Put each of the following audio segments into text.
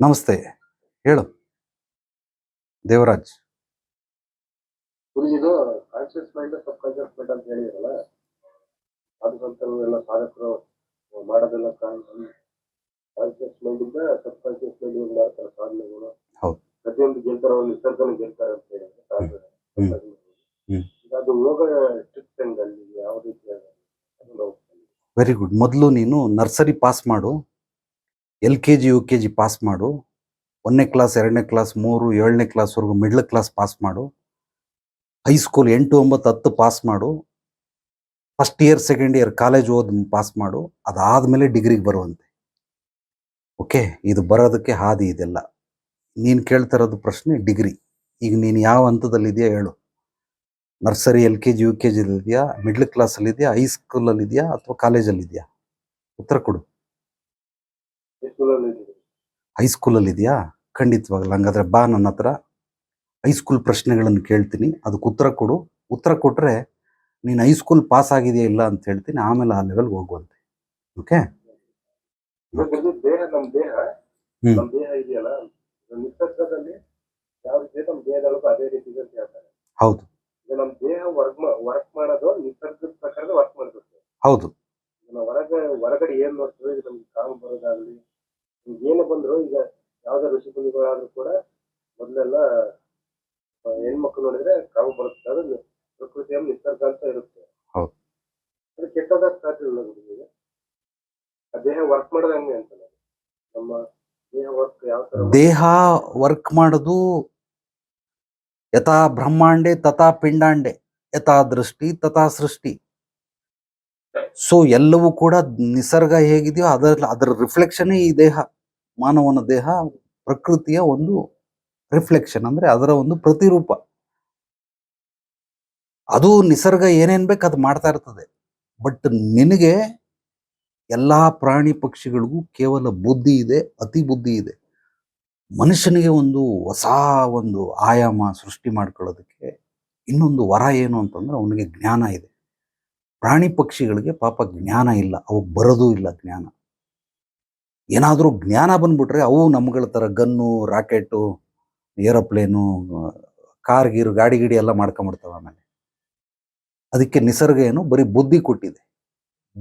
ನಮಸ್ತೆ ಹೇಳು. Devaraj. Conscious mind subconscious mind ಅಂತ ಹೇಳಿದ್ರಲ್ಲ ಎಲ್ಲ ಸಾಧಕರು ಮಾಡೋದೆಲ್ಲ ಕಾನ್ಶಿಯಸ್ ಮೈಂಡ್ ಇಂದ ಸಬ್ ಕಾನ್ಶಿಯಸ್ ಮೈಂಡ್ ಮಾಡ್ತಾರೆ ಸಾಧನೆಗಳು. ಹೌದು. ಪ್ರತಿಯೊಂದು ಗೆಲ್ತಾರೆ ಒಂದು ಗೆಲ್ತಾರೆ ಅಂತ ಹೇಳಿದ್ರೆ ಅದು ಟ್ರಿಕ್ಸ್ ಯಾವ ರೀತಿ ವೆರಿ ಗುಡ್ ಮೊದಲು ನೀನು ನರ್ಸರಿ ಪಾಸ್ ಮಾಡು. L K G U K G pass ಮಾಡು. ಒಂದನೇ ಕ್ಲಾಸ್ ಎರಡನೇ ಕ್ಲಾಸ್ ಮೂರು, ಏಳನೇ ಕ್ಲಾಸ್ವರೆಗೂ ಮಿಡ್ಲ್ ಕ್ಲಾಸ್ ಪಾಸ್ ಮಾಡು. ಹೈಸ್ಕೂಲ್ ಎಂಟು, ಒಂಬತ್ತು, ಹತ್ತು ಪಾಸ್ ಮಾಡು. First year second year college ಓದ್ ಪಾಸ್ ಮಾಡು. ಅದಾದಮೇಲೆ ಡಿಗ್ರಿಗೆ ಬರುವಂತೆ. ಓಕೆ ಇದು ಬರೋದಕ್ಕೆ ಹಾದಿ ಇದೆಲ್ಲ. ನೀನು ಕೇಳ್ತಾ ಇರೋದು ಪ್ರಶ್ನೆ ಡಿಗ್ರಿ ಈಗ ನೀನು ಯಾವ ಹಂತದಲ್ಲಿದೆಯಾ ಹೇಳು. Nursery L K G U K ಜಿಲಿದೆಯಾ middle ಕ್ಲಾಸಲ್ಲಿದೆಯಾ ಹೈಸ್ಕೂಲಲ್ಲಿದೆಯಾ ಅಥವಾ ಕಾಲೇಜಲ್ಲಿದೆಯಾ ಉತ್ತರ ಕೊಡು. ಹೈಸ್ಕೂಲಲ್ಲಿ ಇದೆಯಾ? ಖಂಡಿತವಾಗಲ್ಲ ಹಂಗಾದ್ರೆ ಬಾ ನನ್ನ ಹತ್ರ. ಹೈಸ್ಕೂಲ್ ಪ್ರಶ್ನೆಗಳನ್ನು ಕೇಳ್ತೀನಿ. ಅದಕ್ಕೆ ಉತ್ತರ ಕೊಡು. ಉತ್ತರ ಕೊಟ್ಟರೆ ನೀನು ಹೈಸ್ಕೂಲ್ ಪಾಸ್ ಆಗಿದೆಯಾ ಇಲ್ಲ ಅಂತ ಹೇಳ್ತೀನಿ. ಆಮೇಲೆ ಆ ಲೆವೆಲ್ಗೆ ಹೋಗುವಂತೆ. ಓಕೆ ಹೌದು. ಗುರುಜಿ ದೇಹ ನಮ್ ದೇಹ ಹ್ಮ್. ನಮ್ ದೇಹ ಇದೆಯಲ್ಲ ನಿಸರ್ಗದಲ್ಲಿ ಯಾವ ರೀತಿ ನಮ್ ದೇಹದೊಳಗೂ ಅದೇ ರೀತಿ ಇದೆ ಅಂತ ಹೇಳ್ತಾರೆ ಹೌದು ಈಗ ನಮ್ ದೇಹ ವರ್ಕ್ ವರ್ಕ್ ಮಾಡೋದು ನಿಸರ್ಗದ ಪ್ರಕಾರ ವರ್ಕ್ ಮಾಡ್ಬೇಕು ಹೌದು ಈಗ ನಾವು ಹೊರಗೆ ಹೊರಗಡೆ ಏನ್ ನೋಡ್ತೀವಿ ಈಗ ನಮ್ಗೆ ಕಾಮ ಬರೋದಾಗ್ಲಿ ಈಗ ಏನೇ ಬಂದ್ರು ಈಗ ಯಾವ್ದೇ ಋಷಿ ಮುನಿಗಳಾದ್ರೂ ಕೂಡ ಮೊದಲೆಲ್ಲ ಹೆಣ್ಮಕ್ಳು ನೋಡಿದ್ರೆ ಕಾಮ ಬರುತ್ತೆ ಅದು ನಿ- ಪ್ರಕೃತಿಯ ನಿಸರ್ಗ ಅಂತ ಇರುತ್ತೆ ಹೌದು. ಅದು ಕೆಟ್ಟದಾಗ ಸಾಧ್ಯ ಇಲ್ಲ ಗುರುಜಿಗೆ ಆ ದೇಹ ವರ್ಕ್ ಮಾಡೋದು ಯಥಾ ಬ್ರಹ್ಮಾಂಡೆ, ತಥಾ ಪಿಂಡಾಂಡೆ, ಯಥಾ ದೃಷ್ಟಿ, ತಥಾ ಸೃಷ್ಟಿ. ಸೊ ಎಲ್ಲವೂ ಕೂಡ ನಿಸರ್ಗ ಹೇಗಿದೆಯೋ ಅದರ ಅದರ ರಿಫ್ಲೆಕ್ಷನ್ ಈ ದೇಹ, ಮಾನವನ ದೇಹ, ಪ್ರಕೃತಿಯ ಒಂದು ರಿಫ್ಲೆಕ್ಷನ್ ಅಂದ್ರೆ ಅದರ ಒಂದು ಪ್ರತಿರೂಪ. ಅದು ನಿಸರ್ಗ ಏನೇನ್ ಬೇಕು ಅದು ಮಾಡ್ತಾ ಇರ್ತದೆ. ಬಟ್ ನಿನಗೆ ಎಲ್ಲಾ ಪ್ರಾಣಿ ಪಕ್ಷಿಗಳಿಗೂ ಕೇವಲ ಬುದ್ಧಿ ಇದೆ, ಅತಿ ಬುದ್ಧಿ ಇದೆ. ಮನುಷ್ಯನಿಗೆ ಒಂದು ಹೊಸ ಒಂದು ಆಯಾಮ ಸೃಷ್ಟಿ ಮಾಡ್ಕೊಳ್ಳೋದಕ್ಕೆ ಇನ್ನೊಂದು ವರ ಏನು ಅಂತಂದ್ರೆ ಅವನಿಗೆ ಜ್ಞಾನ ಇದೆ. ಪ್ರಾಣಿ ಪಕ್ಷಿಗಳಿಗೆ ಪಾಪ ಜ್ಞಾನ ಇಲ್ಲ ಅವು ಬರೋದೂ ಇಲ್ಲ ಜ್ಞಾನ. ಏನಾದರೂ ಜ್ಞಾನ ಬಂದ್ಬಿಟ್ರೆ ಅವು ನಮ್ಗಳ ಥರ ಗನ್ನು, ರಾಕೆಟು, ಏರೋಪ್ಲೇನು, ಕಾರ್ ಗೀರು, ಗಾಡಿ ಗಿಡಿ ಎಲ್ಲ ಮಾಡ್ಕೊಂಬಿಡ್ತಾವೆ ಆಮೇಲೆ. ಅದಕ್ಕೆ ನಿಸರ್ಗ ಏನು ಬರೀ ಬುದ್ಧಿ ಕೊಟ್ಟಿದೆ.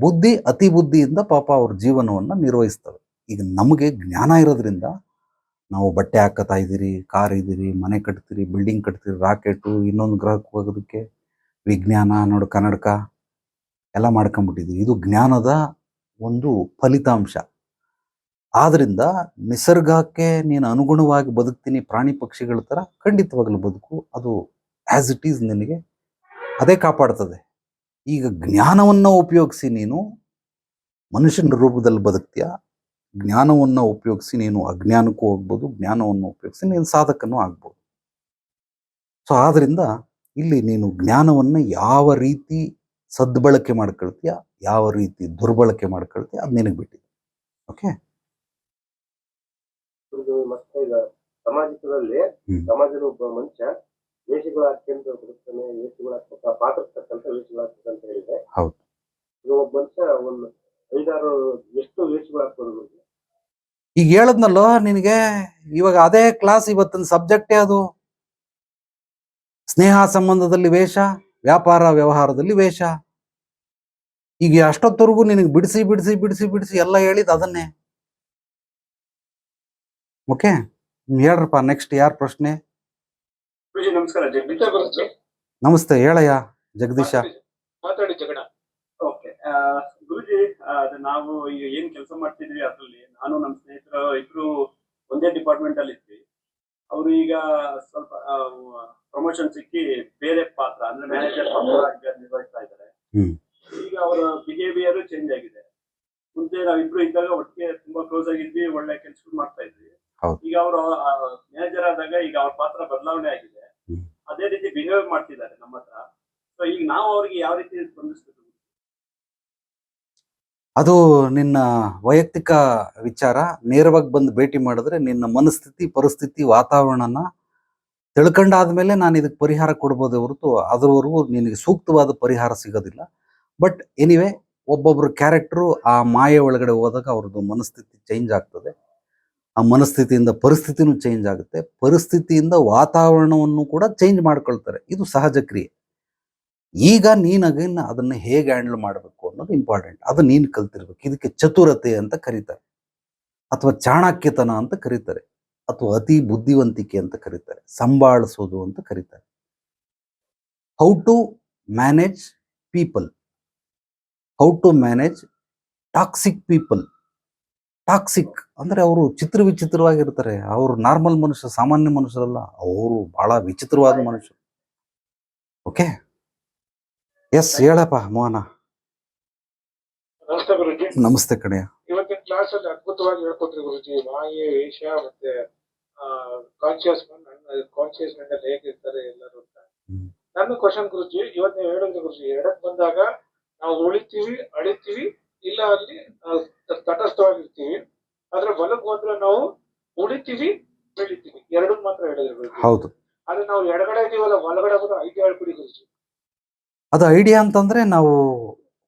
ಬುದ್ಧಿ, ಅತಿ ಬುದ್ಧಿಯಿಂದ ಪಾಪ ಅವ್ರ ಜೀವನವನ್ನು ನಿರ್ವಹಿಸ್ತವೆ. ಈಗ ನಮಗೆ ಜ್ಞಾನ ಇರೋದ್ರಿಂದ ನಾವು ಬಟ್ಟೆ ಹಾಕತಾ ಇದ್ದೀರಿ, ಕಾರ್ ಇದ್ದೀರಿ, ಮನೆ ಕಟ್ತೀರಿ ಬಿಲ್ಡಿಂಗ್ ಕಟ್ತೀರಿ ರಾಕೆಟು ಇನ್ನೊಂದು ಗ್ರಹಕ್ಕೆ ಹೋಗೋದಕ್ಕೆ ವಿಜ್ಞಾನ, ನೋಡು ಕನ್ನಡಕ ಎಲ್ಲ ಮಾಡ್ಕೊಂಬಿಟ್ಟಿದ್ದೀವಿ ಇದು ಜ್ಞಾನದ ಒಂದು ಫಲಿತಾಂಶ. ಆದ್ದರಿಂದ ನಿಸರ್ಗಕ್ಕೆ ನೀನು ಅನುಗುಣವಾಗಿ ಬದುಕ್ತೀನಿ, ಪ್ರಾಣಿ ಪಕ್ಷಿಗಳ ಥರ ಖಂಡಿತವಾಗ್ಲೂ ಬದುಕು. ಅದು ಆ್ಯಸ್ ಇಟ್ ಈಸ್ ನಿನಗೆ, ಅದೇ ಕಾಪಾಡ್ತದೆ. ಈಗ ಜ್ಞಾನವನ್ನು ಉಪಯೋಗಿಸಿ ನೀನು ಮನುಷ್ಯನ ರೂಪದಲ್ಲಿ ಬದುಕ್ತೀಯ? ಜ್ಞಾನವನ್ನು ಉಪಯೋಗಿಸಿ ನೀನು ಅಜ್ಞಾನಕ್ಕೂ ಹೋಗ್ಬೋದು ಜ್ಞಾನವನ್ನು ಉಪಯೋಗಿಸಿ ನೀನು ಸಾಧಕನೂ ಆಗ್ಬೋದು. ಸೊ ಆದ್ದರಿಂದ ಇಲ್ಲಿ ನೀನು ಜ್ಞಾನವನ್ನು ಯಾವ ರೀತಿ ಸದ್ಬಳಕೆ ಮಾಡ್ಕೊಳ್ತೀಯ ಯಾವ ರೀತಿ ದುರ್ಬಳಕೆ ಮಾಡ್ಕೊಳ್ತೀಯ ಅದು ನಿನಗೆ ಬಿಟ್ಟಿದೆ. ಓಕೆ ಸಮಾಜದಲ್ಲಿ. ಸಮಾಜದ ಒಬ್ಬ ಮನುಷ್ಯ ವೇಷಗಳು ಹಾಕ್ಯಂತ ಬದುಕ್ತಾನೆ ವೇಷಗಳು ವೇಷಗಳು ಅಂತ ಹೇಳಿದ್ರೆ ಹೌದು. ಈಗ ಒಬ್ಬ ಮನುಷ್ಯ ಒಂದು ಐದಾರು ಎಷ್ಟು ವೇಷಗಳು ಹಾಕ್ಬೋದು ಗುರುಜಿ? ಈಗ ಹೇಳದ್ನಲ್ಲೋ ನಿನಗೆ ಇವಾಗ ಅದೇ ಕ್ಲಾಸ್ ಇವತ್ತಿನ ಸಬ್ಜೆಕ್ಟೇ ಅದು ಸ್ನೇಹ ಸಂಬಂಧದಲ್ಲಿ ವೇಷ ವ್ಯಾಪಾರ ವ್ಯವಹಾರದಲ್ಲಿ ವೇಷ. ಈಗ ಅಷ್ಟೊತ್ತವರೆಗೂ ನಿನಗೆ ಬಿಡಿಸಿ ಬಿಡಿಸಿ ಬಿಡಿಸಿ ಬಿಡಿಸಿ ಎಲ್ಲ ಹೇಳಿದ್ ಅದನ್ನೇ. ಓಕೆ ಹೇಳ್ರಪ್ಪ ನೆಕ್ಸ್ಟ್ ಯಾರ ಪ್ರಶ್ನೆ? ಗುರುಜಿ ನಮಸ್ಕಾರ ಜಗದೀಶ ಗುರುಜಿ ನಮಸ್ತೆ ಹೇಳಯ್ಯ ಜಗದೀಶ. ಮಾತಾಡಿ ಜಗಣ. ಓಕೆ ಗುರುಜಿ ಅದು ನಾವು ಈಗ ಏನ್ ಕೆಲಸ ಮಾಡ್ತಿದ್ವಿ ಅದ್ರಲ್ಲಿ ನಾನು ನಮ್ಮ ಸ್ನೇಹಿತರು ಇಬ್ರು ಒಂದೇ ಡಿಪಾರ್ಟ್ಮೆಂಟ್ ಅಲ್ಲಿ ಇದ್ವಿ. ಅವರು ಈಗ ಸ್ವಲ್ಪ ಪ್ರಮೋಷನ್ ಸಿಕ್ಕಿ ಬೇರೆ ಪಾತ್ರ ಅಂದ್ರೆ ಮ್ಯಾನೇಜರ್ ಪಾತ್ರ ನಿರ್ವಹಿಸ್ತಾ ಇದ್ದಾರೆ. ಈಗ ಅವರ ಬಿಹೇವಿಯರ್ ಚೇಂಜ್ ಆಗಿದೆ. ಮುಂದೆ ನಾವಿಬ್ರು ಇದ್ದಾಗ ಒಟ್ಟಿಗೆ ತುಂಬಾ ಕ್ಲೋಸ್ ಆಗಿದ್ವಿ ಒಳ್ಳೆ ಕೆಲಸ ಮಾಡ್ತಾ ಇದ್ವಿ. ಈಗ ಅವರು ಮ್ಯಾನೇಜರ್ ಆದಾಗ ಈಗ ಅವ್ರ ಪಾತ್ರ ಬದಲಾವಣೆ ಆಗಿದೆ. ಅದೇ ರೀತಿ ಬಿಹೇವ್ ಮಾಡ್ತಿದ್ದಾರೆ ನಮ್ಮ ಹತ್ರ. ಸೊ ಈಗ ನಾವು ಅವ್ರಿಗೆ ಯಾವ ರೀತಿ ಸ್ಪಂದಿಸ್ಬೇಕು? ಅದು ನಿನ್ನ ವೈಯಕ್ತಿಕ ವಿಚಾರ. ನೇರವಾಗಿ ಬಂದು ಭೇಟಿ ಮಾಡಿದ್ರೆ ನಿನ್ನ ಮನಸ್ಥಿತಿ, ಪರಿಸ್ಥಿತಿ, ವಾತಾವರಣನ ತಿಳ್ಕೊಂಡಾದ್ಮೇಲೆ ನಾನು ಇದಕ್ಕೆ ಪರಿಹಾರ ಕೊಡ್ಬೋದೇ ಹೊರತು ಅದರವರೆಗೂ ನಿನಗೆ ಸೂಕ್ತವಾದ ಪರಿಹಾರ ಸಿಗೋದಿಲ್ಲ. ಬಟ್ ಎನಿವೆ ಒಬ್ಬೊಬ್ಬರು ಕ್ಯಾರೆಕ್ಟ್ರು ಆ ಮಾಯೆ ಒಳಗಡೆ ಹೋದಾಗ ಅವ್ರದ್ದು ಮನಸ್ಥಿತಿ ಚೇಂಜ್ ಆಗ್ತದೆ. ಆ ಮನಸ್ಥಿತಿಯಿಂದ ಪರಿಸ್ಥಿತಿನೂ ಚೇಂಜ್ ಆಗುತ್ತೆ. ಪರಿಸ್ಥಿತಿಯಿಂದ ವಾತಾವರಣವನ್ನು ಕೂಡ ಚೇಂಜ್ ಮಾಡ್ಕೊಳ್ತಾರೆ. ಇದು ಸಹಜ ಕ್ರಿಯೆ. ಈಗ ನೀನು ಅದನ್ನು ಅದನ್ನ ಹೇಗೆ ಹ್ಯಾಂಡಲ್ ಮಾಡಬೇಕು ಅನ್ನೋದು ಇಂಪಾರ್ಟೆಂಟ್ ಅದು ನೀನು ಕಲ್ತಿರ್ಬೇಕು. ಇದಕ್ಕೆ ಚತುರತೆ ಅಂತ ಕರೀತಾರೆ. ಅಥವಾ ಚಾಣಕ್ಯತನ ಅಂತ ಕರೀತಾರೆ. ಅಥವಾ ಅತಿ ಬುದ್ಧಿವಂತಿಕೆ ಅಂತ ಕರೀತಾರೆ. ಸಂಭಾಳಿಸೋದು ಅಂತ ಕರೀತಾರೆ. How to manage people how to manage toxic people toxic ಅಂದ್ರೆ ಅವರು ಚಿತ್ರ ವಿಚಿತ್ರವಾಗಿರ್ತಾರೆ. ಅವರು ನಾರ್ಮಲ್ ಮನುಷ್ಯ ಸಾಮಾನ್ಯ ಮನುಷ್ಯರಲ್ಲ ಅವರು ಬಹಳ ವಿಚಿತ್ರವಾದ ಮನುಷ್ಯರು ಓಕೆ? ಎಸ್ ಹೇಳಪ್ಪ ಮೋಹನ. ನಮಸ್ತೆ ಗುರುಜಿ. ನಮಸ್ತೆ ಕಣೆಯ ಇವತ್ತಿನ ಕ್ಲಾಸ್ ಅಲ್ಲಿ ಅದ್ಭುತವಾಗಿ ಹೇಳ್ಕೊಟ್ರಿ ಗುರುಜಿ. ಮಾಯೆ ವೇಷ ಮತ್ತೆ ಕಾನ್ಶಿಯಸ್ ಕಾನ್ಶಿಯಸ್ ಮೈಂಡ್ ಅಲ್ಲಿ ಹೇಗಿರ್ತಾರೆ ಎಲ್ಲರೂ ಅಂತ. ನನ್ನ ಕ್ವಶನ್ ಗುರುಜಿ ಇವತ್ತು ನೀವು ಹೇಳಿದ್ರೆ ಗುರುಜಿ ಎಡಕ್ ಬಂದಾಗ ನಾವು ಉಳಿತೀವಿ ಅಳಿತೀವಿ ಇಲ್ಲ ಅಲ್ಲಿ ತಟಸ್ಥವಾಗಿರ್ತೀವಿ. ಆದ್ರೆ ಹೊಲಕ್ ಹೋದ್ರೆ ನಾವು ಉಳಿತೀವಿ ಬೆಳಿತೀವಿ. ಎರಡನ್ನ ಮಾತ್ರ ಹೇಳಿದ್ರೆ ಹೌದು. ಆದ್ರೆ ನಾವು ಎಡಗಡೆ ಇದೀವಲ್ಲ ಒಳಗಡೆ ಬಂದ್ರೆ ಐದು ಹೇಳ್ಬಿಡಿ ಗುರುಜಿ ಅದು ಐಡಿಯಾ ಅಂತಂದ್ರೆ ನಾವು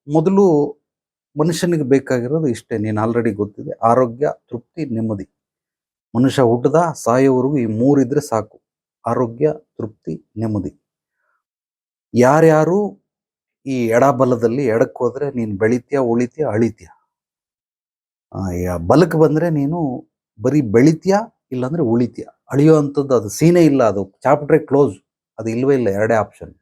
ಮೊದಲು ಮನುಷ್ಯನಿಗೆ ಬೇಕಾಗಿರೋದು ಇಷ್ಟೇ. ನೀನು ಆಲ್ರೆಡಿ ಗೊತ್ತಿದೆ. ಆರೋಗ್ಯ ತೃಪ್ತಿ ನೆಮ್ಮದಿ. ಮನುಷ್ಯ ಹುಟ್ಟದ ಸಾಯೋವರೆಗೂ ಈ ಮೂರಿದ್ರೆ ಸಾಕು. ಆರೋಗ್ಯ ತೃಪ್ತಿ ನೆಮ್ಮದಿ. ಯಾರ್ಯಾರು ಈ ಎಡಬಲದಲ್ಲಿ ಎಡಕ್ಕೆ ಹೋದ್ರೆ ನೀನು ಬೆಳಿತೀಯ, ಉಳಿತೀಯ, ಅಳಿತೀಯ. ಬಲಕ್ಕೆ ಬಂದ್ರೆ ನೀನು ಬರೀ ಬೆಳಿತೀಯ, ಇಲ್ಲಾಂದ್ರೆ ಉಳಿತೀಯ. ಅಳಿಯೋ ಅಂಥದ್ದು ಅದು ಸೀನೇ ಇಲ್ಲ, ಅದು ಚಾಪ್ಟ್ರೇ ಕ್ಲೋಸ್, ಅದು ಇಲ್ಲವೇ ಇಲ್ಲ, ಎರಡೇ ಆಪ್ಷನ್.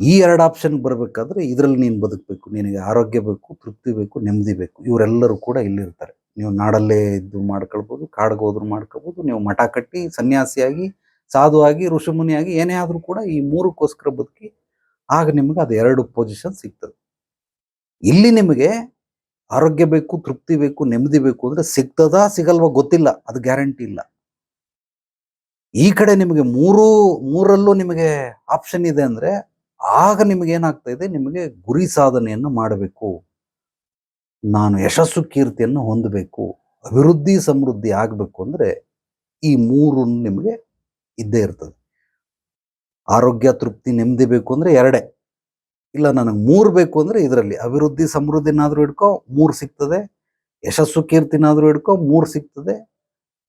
ಈ ಎರಡು ಆಪ್ಷನ್ ಬರಬೇಕಾದ್ರೆ ಇದರಲ್ಲಿ ನೀನು ಬದುಕಬೇಕು. ನಿನಗೆ ಆರೋಗ್ಯ ಬೇಕು, ತೃಪ್ತಿ ಬೇಕು, ನೆಮ್ಮದಿ ಬೇಕು. ಇವರೆಲ್ಲರೂ ಕೂಡ ಇಲ್ಲಿರ್ತಾರೆ. ನೀವು ನಾಡಲ್ಲೇ ಇದ್ದು ಮಾಡ್ಕೊಳ್ಬೋದು, ಕಾಡ್ಗೆ ಹೋದ್ರು ಮಾಡ್ಕೊಳ್ಬೋದು, ನೀವು ಮಠ ಕಟ್ಟಿ ಸನ್ಯಾಸಿಯಾಗಿ, ಸಾಧುವಾಗಿ, ಋಷಿಮುನಿಯಾಗಿ, ಏನೇ ಆದರೂ ಕೂಡ ಈ ಮೂರಕ್ಕೋಸ್ಕರ ಬದುಕಿ ಆಗ ನಿಮಗೆ ಅದು ಎರಡು ಪೊಸಿಷನ್ ಸಿಗ್ತದೆ. ಇಲ್ಲಿ ನಿಮಗೆ ಆರೋಗ್ಯ ಬೇಕು, ತೃಪ್ತಿ ಬೇಕು, ನೆಮ್ಮದಿ ಬೇಕು ಅಂದ್ರೆ ಸಿಗ್ತದಾ ಸಿಗಲ್ವಾ ಗೊತ್ತಿಲ್ಲ, ಅದು ಗ್ಯಾರಂಟಿ ಇಲ್ಲ. ಈ ಕಡೆ ನಿಮಗೆ ಮೂರು, ಮೂರಲ್ಲೂ ನಿಮಗೆ ಆಪ್ಷನ್ ಇದೆ ಅಂದ್ರೆ ಆಗ ನಿಮಗೆ ಏನಾಗ್ತಾ ಇದೆ, ನಿಮಗೆ ಗುರಿ ಸಾಧನೆಯನ್ನು ಮಾಡಬೇಕು. ನಾನು ಯಶಸ್ಸು ಕೀರ್ತಿಯನ್ನು ಹೊಂದಬೇಕು, ಅಭಿವೃದ್ಧಿ ಸಮೃದ್ಧಿ ಆಗಬೇಕು ಅಂದರೆ ಈ ಮೂರು ನಿಮಗೆ ಇದ್ದೇ ಇರ್ತದೆ. ಆರೋಗ್ಯ, ತೃಪ್ತಿ, ನೆಮ್ಮದಿ ಬೇಕು ಅಂದ್ರೆ ಎರಡೇ. ಇಲ್ಲ ನನಗೆ ಮೂರು ಬೇಕು ಅಂದ್ರೆ ಇದರಲ್ಲಿ. ಅಭಿವೃದ್ಧಿ, ಸಮೃದ್ಧಿನಾದರೂ ಹಿಡ್ಕೊ, ಮೂರು ಸಿಗ್ತದೆ. ಯಶಸ್ಸು, ಕೀರ್ತಿನಾದರೂ ಹಿಡ್ಕೊ, ಮೂರು ಸಿಗ್ತದೆ.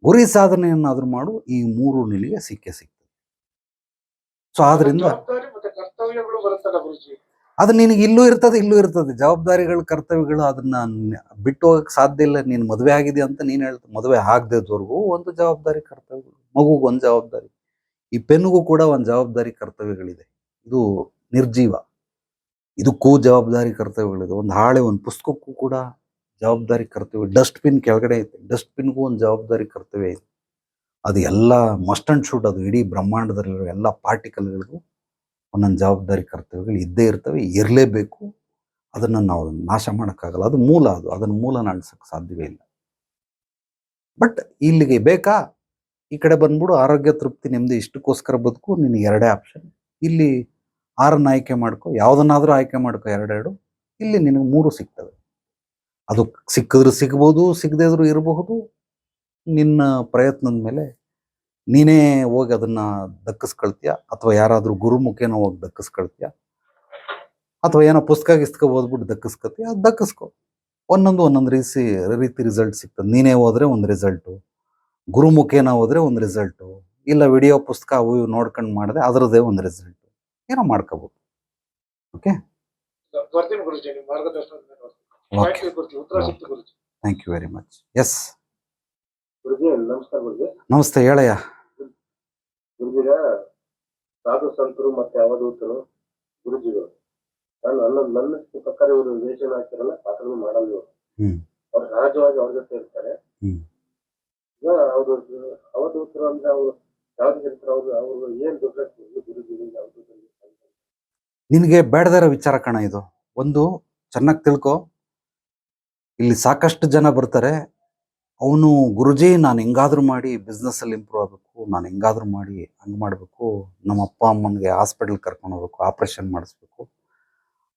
ಗುರಿ ಸಾಧನೆಯನ್ನಾದರೂ ಮಾಡು, ಈ ಮೂರು ನಿಲಿಗೆ ಸಿಕ್ಕೇ ಸಿಗ್ತದೆ. ಸೊ ಆದ್ರಿಂದ ಅದು ನಿನಗೆ ಇಲ್ಲೂ ಇರ್ತದೆ ಇಲ್ಲೂ ಇರ್ತದೆ. ಜವಾಬ್ದಾರಿಗಳು, ಕರ್ತವ್ಯಗಳು ಅದನ್ನ ಬಿಟ್ಟು ಹೋಗಕ್ಕೆ ಸಾಧ್ಯ ಇಲ್ಲ. ನೀನು ಮದುವೆ ಆಗಿದೆ ಅಂತ ನೀನು ಹೇಳ್ತ, ಮದುವೆ ಆಗದೇದವರೆಗೂ ಒಂದು ಜವಾಬ್ದಾರಿ, ಕರ್ತವ್ಯಗಳು. ಮಗುಗೊಂದು ಜವಾಬ್ದಾರಿ. ಈ ಪೆನ್ಗೂ ಕೂಡ ಒಂದು ಜವಾಬ್ದಾರಿ ಕರ್ತವ್ಯಗಳಿದೆ. ಇದು ನಿರ್ಜೀವ. ಇದಕ್ಕೂ ಜವಾಬ್ದಾರಿ ಕರ್ತವ್ಯಗಳಿದೆ. ಒಂದು ಹಾಳೆ, ಒಂದು ಪುಸ್ತಕಕ್ಕೂ ಕೂಡ ಜವಾಬ್ದಾರಿ ಕರ್ತವ್ಯ. ಡಸ್ಟ್ಬಿನ್ ಕೆಳಗಡೆ ಐತೆ. ಡಸ್ಟ್ಬಿನ್ಗೂ ಒಂದು ಜವಾಬ್ದಾರಿ ಕರ್ತವ್ಯ ಇದೆ ಅದು ಎಲ್ಲ ಮಸ್ಟ್ ಅಂಡ್ ಶೂಟ್ ಅದು ಇಡೀ ಬ್ರಹ್ಮಾಂಡದಲ್ಲಿರೋ ಎಲ್ಲ ಪಾರ್ಟಿಕಲ್ಗಳಿಗೂ ಒಂದೊಂದು ಜವಾಬ್ದಾರಿ ಕರ್ತವ್ಯಗಳು ಇದ್ದೇ ಇರ್ತವೆ, ಇರಲೇಬೇಕು. ಅದನ್ನು ನಾವು ನಾಶ ಮಾಡೋಕ್ಕಾಗಲ್ಲ. ಅದು ಮೂಲ ಅದು. ಅದನ್ನು ಮೂಲ ನಡೆಸೋಕ್ಕೆ ಸಾಧ್ಯವೇ ಇಲ್ಲ. ಬಟ್ ಇಲ್ಲಿಗೆ ಬೇಕಾ? ಈ ಕಡೆ ಬಂದ್ಬಿಡು, ಆರೋಗ್ಯ ತೃಪ್ತಿ, ನೆಮ್ಮದಿ, ಇಷ್ಟಕ್ಕೋಸ್ಕರ ಬದುಕು ನಿನಗೆ ಎರಡೇ ಆಪ್ಷನ್ ಇಲ್ಲಿ ಆರನ್ನ ಆಯ್ಕೆ ಮಾಡ್ಕೊ, ಯಾವುದನ್ನಾದರೂ ಆಯ್ಕೆ ಮಾಡ್ಕೊ, ಎರಡೆರಡು. ಇಲ್ಲಿ ನಿನಗೆ ಮೂರು ಸಿಗ್ತವೆ. ಅದು ಸಿಕ್ಕಿದ್ರೂ ಸಿಗ್ಬೋದು, ಸಿಗದೇ ಇದ್ರೂ ಇರಬಹುದು. ನಿನ್ನ ಪ್ರಯತ್ನದ ಮೇಲೆ ನೀನೇ ಹೋಗಿ ಅದನ್ನ ದಕ್ಕಿಸ್ಕೊಳ್ತೀಯ? ಅಥವಾ ಯಾರಾದ್ರೂ ಗುರುಮುಖೇನ ಹೋಗಿ ದಕ್ಕಿಸ್ಕೊಳ್ತೀಯ? ಅಥವಾ ಏನೋ ಪುಸ್ತಕ ಗಿಸ್ತಕ ಓದ್ಬಿಟ್ಟು ದಕ್ಕಿಸ್ಕೊತೀಯ? ಅದು ದಕ್ಕಿಸ್ಕೊ. ಒಂದೊಂದು ಒಂದೊಂದು ರೀತಿ ರೀತಿ ರಿಸಲ್ಟ್ ಸಿಗ್ತದೆ. ನೀನೇ ಹೋದ್ರೆ ಒಂದು ರಿಸಲ್ಟು ಗುರುಮುಖೇನ ಹೋದ್ರೆ ಒಂದು ರಿಸಲ್ಟು ಇಲ್ಲ ವಿಡಿಯೋ ಪುಸ್ತಕ ಅವು ಇವು ನೋಡ್ಕೊಂಡು ಮಾಡಿದ್ರೆ ಅದರದ್ದೇ ಒಂದು ರಿಸಲ್ಟ್ ಏನೋ ಮಾಡ್ಕೋಬೋದು. Okay thank you very much yes Guruji ನಮಸ್ಕಾರ ಗುರುಜಿ. ನಮಸ್ತೆ ಹೇಳಯ್ಯ. ಗುರುಜಿಗ ಸಾಧು ಸಂತರು ಮತ್ತೆ ಅವಧೂತರು ಗುರುಜಿಗಳು ನಾನು ನನ್ನ ನನ್ನ ಪ್ರಕಾರ ಇವರು ವೇಷನ ಹಾಕಿರಲ್ಲ ಪಾತ್ರ ಮಾಡಲ್ಲ ಇವರು. ಹ್ಮ್. ಅವ್ರು ಸಹಜವಾಗಿ ಅವ್ರ ಜೊತೆ ಇರ್ತಾರೆ. ಅವರು ಅವಧೂತರು ಅಂದ್ರೆ ಅವರು ಯಾವ್ದು ಹೇಳ್ತಾರೆ, ಅವ್ರು ಏನ್ ನಿನಗೆ ಬೇಡದಿರೋ ವಿಚಾರ ಕಣ ಇದು. ಒಂದು, ಚೆನ್ನಾಗಿ ತಿಳ್ಕೊ. ಇಲ್ಲಿ ಸಾಕಷ್ಟು ಜನ ಬರ್ತಾರೆ. ಅವನು ಗುರುಜಿ, ನಾನು ಹೆಂಗಾದ್ರೂ ಮಾಡಿ ಅಲ್ಲಿ ಇಂಪ್ರೂವ್ ಆಗಬೇಕು, ನಾನು ಹೆಂಗಾದ್ರೂ ಮಾಡಿ ಹಂಗೆ ಮಾಡಬೇಕು, ನಮ್ಮ ಅಪ್ಪ, ಅಮ್ಮನಿಗೆ ಹಾಸ್ಪಿಟಲ್ ಕರ್ಕೊಂಡು ಹೋಗ್ಬೇಕು ಆಪ್ರೇಷನ್ ಮಾಡಿಸ್ಬೇಕು,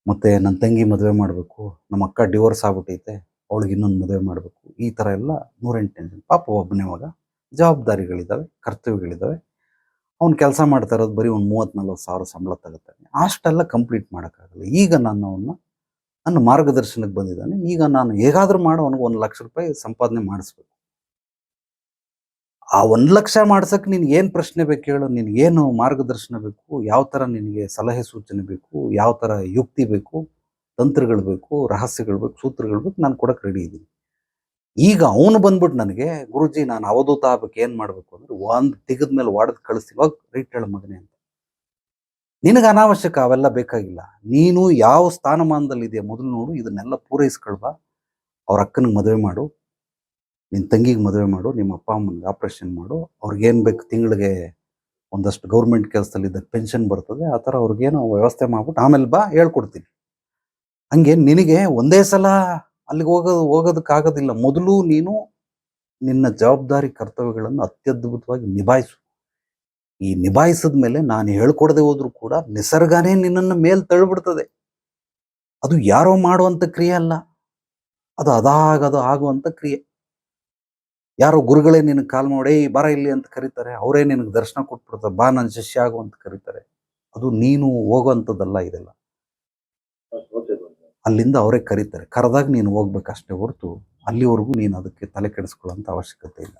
ಮತ್ತೆ ನನ್ನ ತಂಗಿ ಮದುವೆ ಮಾಡಬೇಕು, ನಮ್ಮ ಅಕ್ಕ ಡಿವೋರ್ಸ್ ಆಗ್ಬಿಟ್ಟೈತೆ. ಅವಳಿಗೆ ಇನ್ನೊಂದು ಮದುವೆ ಮಾಡಬೇಕು. ಈ ಥರ ಎಲ್ಲ ನೂರೆಂಟು ಪಾಪ ಒಬ್ಬನೇ ಮಗ. ಜವಾಬ್ದಾರಿಗಳಿದ್ದಾವೆ ಕರ್ತವ್ಯಗಳಿದ್ದಾವೆ ಅವ್ನು ಕೆಲಸ ಮಾಡ್ತಾ ಇರೋದು ಬರೀ ಒಂದು ಮೂವತ್ತು ನಲ್ವತ್ತು ಸಾವಿರ ಸಂಬಳ ತಗೋತಾನೆ ಅಷ್ಟೆಲ್ಲ ಕಂಪ್ಲೀಟ್ ಮಾಡೋಕ್ಕಾಗಲ್ಲ. ಈಗ ನಾನು ಅವನ್ನ ನನ್ನ ಮಾರ್ಗದರ್ಶನಕ್ಕೆ ಬಂದಿದ್ದಾನೆ. ಈಗ ನಾನು ಹೇಗಾದ್ರೂ ಮಾಡೋ, ಅವನಿಗೆ ಒಂದು ಲಕ್ಷ ರೂಪಾಯಿ ಸಂಪಾದನೆ ಮಾಡಿಸ್ಬೇಕು. ಆ ಒಂದು ಲಕ್ಷ ಮಾಡ್ಸಕ್ಕೆ ನಿನ್ಗೆ ಏನು ಪ್ರಶ್ನೆ ಬೇಕು ಹೇಳು? ನಿನಗೇನು ಮಾರ್ಗದರ್ಶನ ಬೇಕು? ಯಾವ ಥರ ನಿನಗೆ ಸಲಹೆ ಸೂಚನೆ ಬೇಕು? ಯಾವ ಥರ ಯುಕ್ತಿ ಬೇಕು? ತಂತ್ರಗಳು ಬೇಕು, ರಹಸ್ಯಗಳು ಬೇಕು, ಸೂತ್ರಗಳು ಬೇಕು, ನಾನು ಕೊಡಕ್ಕೆ ರೆಡಿ ಇದ್ದೀನಿ. ಈಗ ಅವನು ಬಂದ್ಬಿಟ್ಟು ನನಗೆ, ಗುರುಜಿ, ನಾನು ಅವಧೂತ ಆಗ್ಬೇಕು, ಏನು ಮಾಡಬೇಕು? ಅಂದ್ರೆ ಒಂದು ತೆಗೆದ ಮೇಲೆ ವಾಡದ್ ಕಳಿಸ್ತೀವಿ ಹೋಗ್ ರೈಟ್ ಹೇಳ ಮಗನೇ ಅಂತ. ನಿನಗೆ ಅನಾವಶ್ಯಕ ಅವೆಲ್ಲ ಬೇಕಾಗಿಲ್ಲ. ನೀನು ಯಾವ ಸ್ಥಾನಮಾನದಲ್ಲಿ ಇದೆಯಾ ಮೊದಲು ನೋಡು, ಇದನ್ನೆಲ್ಲ ಪೂರೈಸ್ಕೊಳ್ಬಾ ಅವ್ರ ಅಕ್ಕನಿಗೆ ಮದುವೆ ಮಾಡು. ನಿನ್ನ ತಂಗಿಗೆ ಮದುವೆ ಮಾಡು. ನಿಮ್ಮ ಅಪ್ಪ ಅಮ್ಮನಿಗೆ ಆಪ್ರೇಷನ್ ಮಾಡು. ಅವ್ರಿಗೇನು ಬೇಕು ತಿಂಗಳಿಗೆ ಒಂದಷ್ಟು ಗೌರ್ಮೆಂಟ್ ಕೆಲಸದಲ್ಲಿದ್ದ ಪೆನ್ಷನ್ ಬರ್ತದೆ. ಆ ಥರ ಅವ್ರಿಗೇನೋ ವ್ಯವಸ್ಥೆ ಮಾಡ್ಬಿಟ್ಟು ಆಮೇಲೆ ಬಾ, ಹೇಳ್ಕೊಡ್ತೀನಿ. ಹಂಗೆ ನಿನಗೆ ಒಂದೇ ಸಲ ಅಲ್ಲಿಗೆ ಹೋಗೋದು ಹೋಗೋದಕ್ಕಾಗೋದಿಲ್ಲ. ಮೊದಲು ನೀನು ನಿನ್ನ ಜವಾಬ್ದಾರಿ ಕರ್ತವ್ಯಗಳನ್ನು ಅತ್ಯದ್ಭುತವಾಗಿ ನಿಭಾಯಿಸು. ಈ ನಿಭಾಯಿಸಿದ ಮೇಲೆ ನಾನು ಹೇಳ್ಕೊಡದೆ ಹೋದ್ರೂ ಕೂಡ ನಿಸರ್ಗನೇ ನಿನ್ನನ್ನು ಮೇಲ್ ತಳ್ಳಿಬಿಡ್ತದೆ. ಅದು ಯಾರೋ ಮಾಡುವಂಥ ಕ್ರಿಯೆ ಅಲ್ಲ. ಅದು ಅದಾಗದು ಆಗುವಂಥ ಕ್ರಿಯೆ. ಯಾರೋ ಗುರುಗಳೇ ನಿನಗೆ ಕಾಲ್ ಮಾಡಿ "ಏಯ್, ಬರ ಇಲ್ಲಿ ಅಂತ ಕರೀತಾರೆ. ಅವರೇ ನಿನಗೆ ದರ್ಶನ ಕೊಟ್ಬಿಡ್ತಾರೆ. ಬಾ ನನ್ನ ಶಿಷ್ಯ ಆಗು ಅಂತ ಕರೀತಾರೆ. ಅದು ನೀನು ಹೋಗುವಂಥದ್ದಲ್ಲ ಇದೆಲ್ಲ. ಅಲ್ಲಿಂದ ಅವರೇ ಕರೀತಾರೆ. ಕರೆದಾಗ ನೀನು ಹೋಗ್ಬೇಕಷ್ಟೇ ಹೊರತು ಅಲ್ಲಿವರೆಗೂ ನೀನು ಅದಕ್ಕೆ ತಲೆ ಕೆಡಿಸ್ಕೊಳ್ಳೋಂಥ ಅವಶ್ಯಕತೆ ಇಲ್ಲ.